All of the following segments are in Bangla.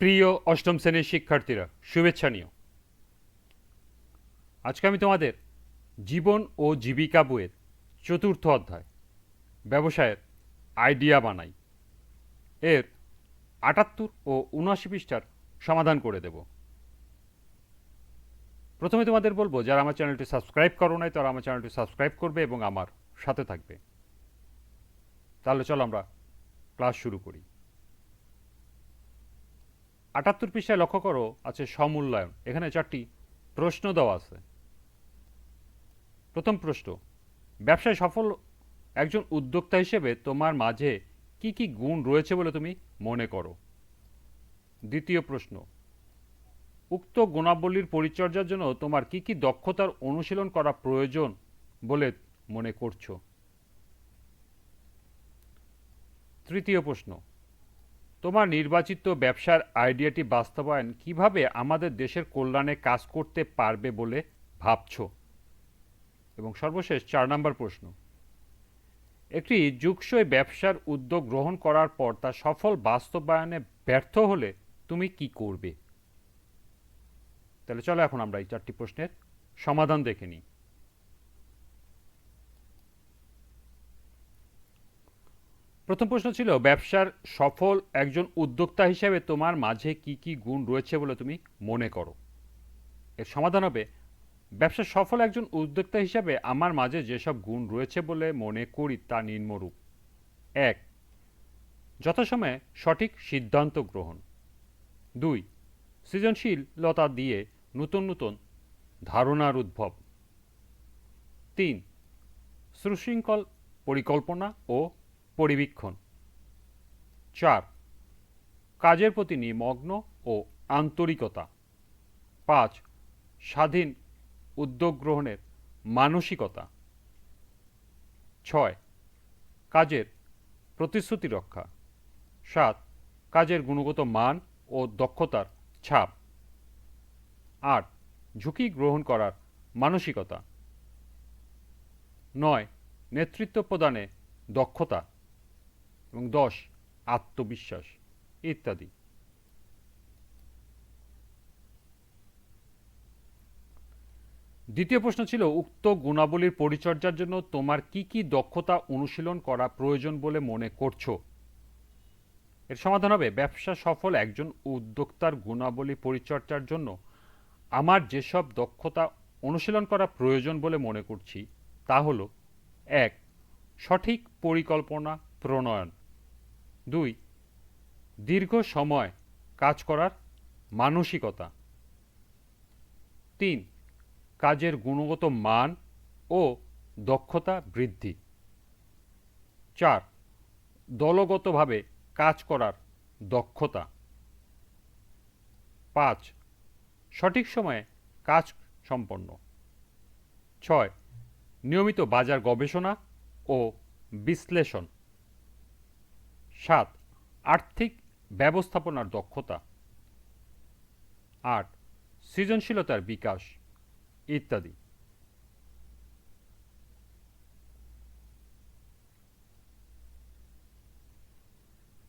প্রিয় অষ্টম শ্রেণির শিক্ষার্থীরা, শুভেচ্ছা নিও। আজকে আমি তোমাদের জীবন ও জীবিকা বইয়ের চতুর্থ অধ্যায়, ব্যবসায়ের আইডিয়া বানাই। এর আটাত্তর ও উনআশি পৃষ্ঠার সমাধান করে দেব। প্রথমে তোমাদের বলব, যারা আমার চ্যানেলটি সাবস্ক্রাইব করো নাই, তারা আমার চ্যানেলটি সাবস্ক্রাইব করবে এবং আমার সাথে থাকবে। তাহলে চলো আমরা ক্লাস শুরু করি। আটাত্তর পৃষ্ঠায় লক্ষ্য করো, আছে সমূল্যায়ন এখানে চারটি প্রশ্ন দেওয়া আছে। প্রথম প্রশ্ন, ব্যবসায় সফল একজন উদ্যোক্তা হিসেবে তোমার মাঝে কি কি গুণ রয়েছে বলে তুমি মনে করো? দ্বিতীয় প্রশ্ন, উক্ত গুণাবলীর পরিচর্যার জন্য তোমার কি কি দক্ষতার অনুশীলন করা প্রয়োজন বলে মনে করছ? তৃতীয় প্রশ্ন তোমার নির্বাচিত ব্যবসার আইডিয়াটি বাস্তবায়ন কীভাবে আমাদের দেশের কল্যাণে কাজ করতে পারবে বলে ভাবছ? এবং সর্বশেষ চার নম্বর প্রশ্ন। একটি যুগসই ব্যবসার উদ্যোগ গ্রহণ করার পর তা সফল বাস্তবায়নে ব্যর্থ হলে তুমি কি করবে? তাহলে চলো এখন আমরা এই চারটি প্রশ্নের সমাধান দেখে নিই। প্রথম প্রশ্ন ছিল, ব্যবসার সফল একজন উদ্যোক্তা হিসেবে তোমার মাঝে কি কি গুণ রয়েছে বলে তুমি মনে করো? এর সমাধান হবে, ব্যবসার সফল একজন উদ্যোক্তা হিসাবে আমার মাঝে যেসব গুণ রয়েছে বলে মনে করি তা নিম্নরূপ। এক, যথাসময়ে সঠিক সিদ্ধান্ত গ্রহণ। দুই, সৃজনশীলতা দিয়ে নতুন নতুন ধারণার উদ্ভব। তিন, সুশৃঙ্খল পরিকল্পনা ও পরিবীক্ষণ। চার, কাজের প্রতি নিমগ্ন ও আন্তরিকতা। পাঁচ, স্বাধীন উদ্যোগ গ্রহণের মানসিকতা। ছয়, কাজের প্রতিশ্রুতি রক্ষা। সাত, কাজের গুণগত মান ও দক্ষতার ছাপ। আট, ঝুঁকি গ্রহণ করার মানসিকতা। নয়, নেতৃত্ব প্রদানে দক্ষতা। এবং দশ, আত্মবিশ্বাস, ইত্যাদি। দ্বিতীয় প্রশ্ন ছিল, উক্ত গুণাবলীর পরিচর্যার জন্য তোমার কি কি দক্ষতা অনুশীলন করা প্রয়োজন বলে মনে করছ? এর সমাধান হবে, ব্যবসা সফল একজন উদ্যোক্তার গুণাবলী পরিচর্যার জন্য আমার যেসব দক্ষতা অনুশীলন করা প্রয়োজন বলে মনে করছি, তা হলো, এক, সঠিক পরিকল্পনা প্রণয়ন। দুই, দীর্ঘ সময় কাজ করার মানসিকতা। তিন, কাজের গুণগত মান ও দক্ষতা বৃদ্ধি। চার, দলগতভাবে কাজ করার দক্ষতা। পাঁচ, সঠিক সময়ে কাজ সম্পন্ন। ছয়, নিয়মিত বাজার গবেষণা ও বিশ্লেষণ। সাত, আর্থিক ব্যবস্থাপনার দক্ষতা। আট, সৃজনশীলতার বিকাশ, ইত্যাদি।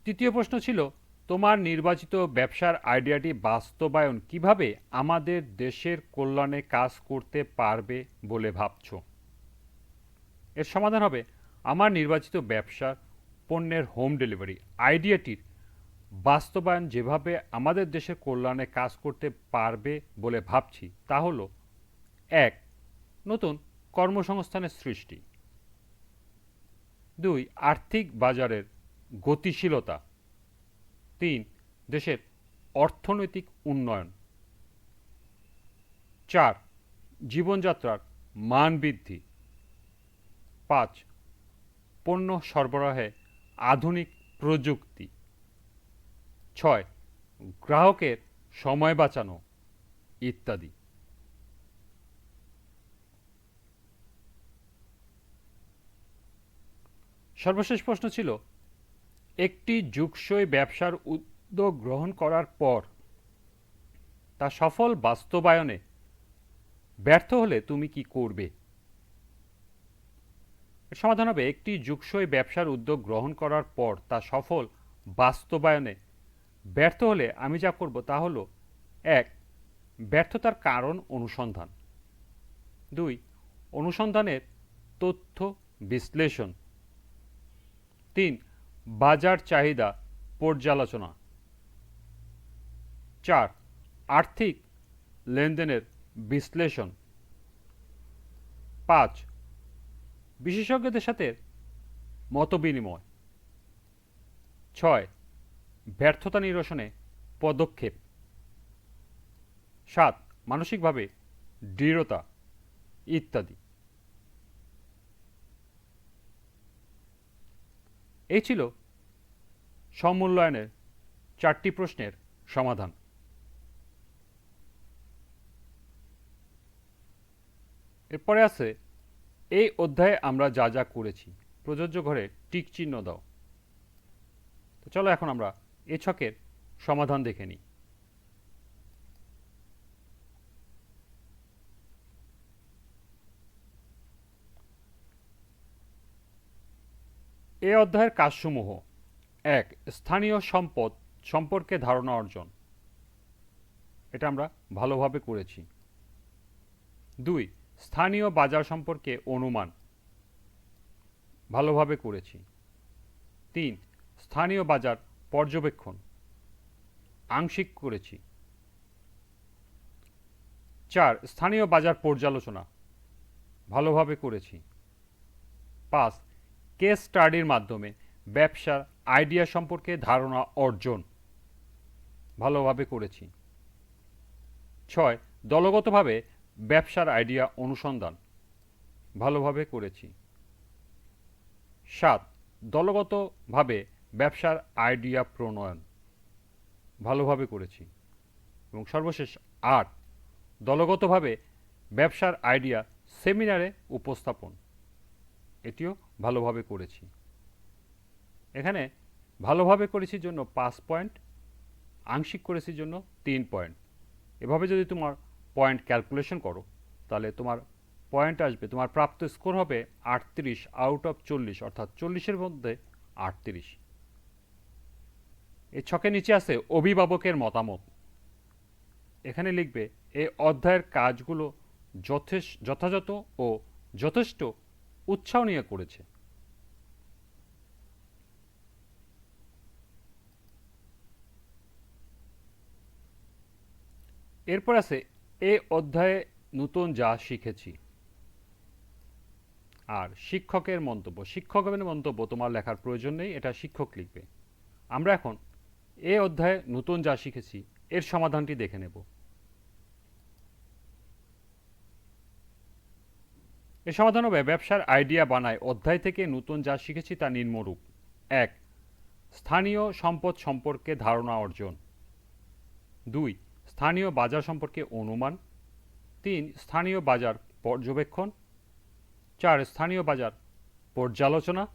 তৃতীয় প্রশ্ন ছিল, তোমার নির্বাচিত ব্যবসার আইডিয়াটি বাস্তবায়ন কীভাবে আমাদের দেশের কল্যাণে কাজ করতে পারবে বলে ভাবছ? এর সমাধান হবে, আমার নির্বাচিত ব্যবসার পণ্যের হোম ডেলিভারি আইডিয়াটির বাস্তবায়ন যেভাবে আমাদের দেশের কল্যাণে কাজ করতে পারবে বলে ভাবছি, তা হলো, এক, নতুন কর্মসংস্থানের সৃষ্টি। দুই, আর্থিক বাজারের গতিশীলতা। তিন, দেশের অর্থনৈতিক উন্নয়ন। চার, জীবনযাত্রার মান বৃদ্ধি। পাঁচ, পণ্য সরবরাহে আধুনিক প্রযুক্তি। ছয়, গ্রাহকের সময় বাঁচানো, ইত্যাদি। সর্বশেষ প্রশ্ন ছিল, একটি যুগসই ব্যবসার উদ্যোগ গ্রহণ করার পর তা সফল বাস্তবায়নে ব্যর্থ হলে তুমি কি করবে? সমাধান হবে। একটি যুগসই ব্যবসার উদ্যোগ গ্রহণ করার পর তা সফল বাস্তবায়নে ব্যর্থ হলে আমি যা করব তা হলো, এক, ব্যর্থতার কারণ অনুসন্ধান। দুই, অনুসন্ধানের তথ্য বিশ্লেষণ। তিন, বাজার চাহিদা পর্যালোচনা। চার, আর্থিক লেনদেনের বিশ্লেষণ। পাঁচ বিশেষজ্ঞদের সাথে মতবিনিময়। ছয়, ব্যর্থতা নিরসনে পদক্ষেপ। সাত, মানসিকভাবে দৃঢ়তা ইত্যাদি। এই ছিল সমূল্যায়নের চারটি প্রশ্নের সমাধান। এরপরে আছে এই অধ্যায়ে আমরা যা যা করেছি, প্রযোজ্য ঘরে টিক চিহ্ন দাও। তো চলো এখন আমরা এ ছকের সমাধান দেখে নিই। এ অধ্যায়ের কাজসমূহ। এক, স্থানীয় সম্পদ সম্পর্কে ধারণা অর্জন। এটা আমরা ভালোভাবে করেছি। দুই স্থানীয় বাজার সম্পর্কে অনুমান। ভালোভাবে করেছি। তিন, স্থানীয় বাজার পর্যবেক্ষণ। আংশিক করেছি। চার, স্থানীয় বাজার পর্যালোচনা। ভালোভাবে করেছি। পাঁচ, কেস স্টাডির মাধ্যমে ব্যবসার আইডিয়া সম্পর্কে ধারণা অর্জন। ভালোভাবে করেছি। ছয়, দলগতভাবে ব্যবসার আইডিয়া অনুসন্ধান। ভালোভাবে করেছি। সাত, দলগতভাবে ব্যবসার আইডিয়া প্রণয়ন। ভালোভাবে করেছি। এবং সর্বশেষ আট, দলগতভাবে ব্যবসার আইডিয়া সেমিনারে উপস্থাপন। এটিও ভালোভাবে করেছি। এখানে ভালোভাবে করেছি জন্য পাঁচ পয়েন্ট, আংশিক করেছি জন্য তিন পয়েন্ট। এভাবে যদি তোমার পয়েন্ট ক্যালকুলেশন করো, তাহলে তোমার পয়েন্ট আসবে, তোমার প্রাপ্ত স্কোর হবে আটত্রিশ আউট অফ চল্লিশ, অর্থাৎ চল্লিশের মধ্যে আটত্রিশ। এই ছকের নিচে আছে অভিভাবকের মতামত। এখানে লিখবে এই অধ্যায়ের কাজগুলো যথেষ্ট যথাযথ ও যথেষ্ট উৎসাহ নিয়ে করেছে। এরপর আছে এ অধ্যায়ে নতুন যা শিখেছি। আর শিক্ষকের মন্তব্য শিক্ষকের মন্তব্য তোমার লেখার প্রয়োজন নেই, এটা শিক্ষক লিখবে। আমরা এখন এ অধ্যায়ে নতুন যা শিখেছি, এর সমাধানটি দেখে নেব। এর সমাধান হবে, ব্যবসার আইডিয়া বানায় অধ্যায় থেকে নতুন যা শিখেছি তা নিম্নরূপ এক, স্থানীয় সম্পদ সম্পর্কে ধারণা অর্জন। দুই স্থানীয় বাজার সম্পর্কে অনুমান, তিন, স্থানীয় বাজার পর্যবেক্ষণ, চার, স্থানীয় বাজার পর্যালোচনা,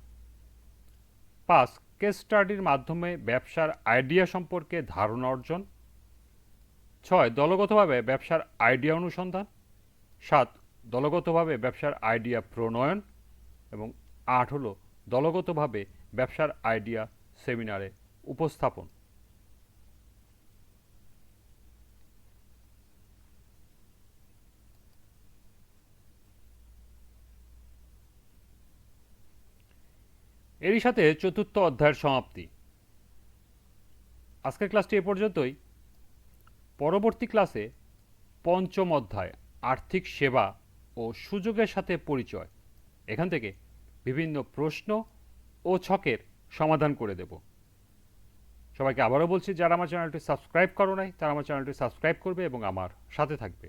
পাঁচ কেস স্টাডির মাধ্যমে ব্যবসার আইডিয়া সম্পর্কে ধারণা অর্জন, ছয়, দলগতভাবে ব্যবসার আইডিয়া অনুসন্ধান, সাত, দলগতভাবে ব্যবসার আইডিয়া প্রণয়ন এবং আট হলো দলগতভাবে ব্যবসার আইডিয়া সেমিনারে উপস্থাপন। এরই সাথে চতুর্থ অধ্যায়ের সমাপ্তি। আজকের ক্লাসটি এ পর্যন্তই। পরবর্তী ক্লাসে পঞ্চম অধ্যায়, আর্থিক সেবা ও সুযোগের সাথে পরিচয়। এখান থেকে বিভিন্ন প্রশ্ন ও ছকের সমাধান করে দেব। সবাইকে আবারও বলছি, যারা আমার চ্যানেলটি সাবস্ক্রাইব করো নাই, তারা আমার চ্যানেলটি সাবস্ক্রাইব করবে এবং আমার সাথে থাকবে।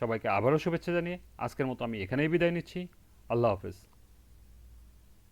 সবাইকে আবারও শুভেচ্ছা জানিয়ে আজকের মতো আমি এখানেই বিদায় নিচ্ছি। আল্লাহ হাফেজ।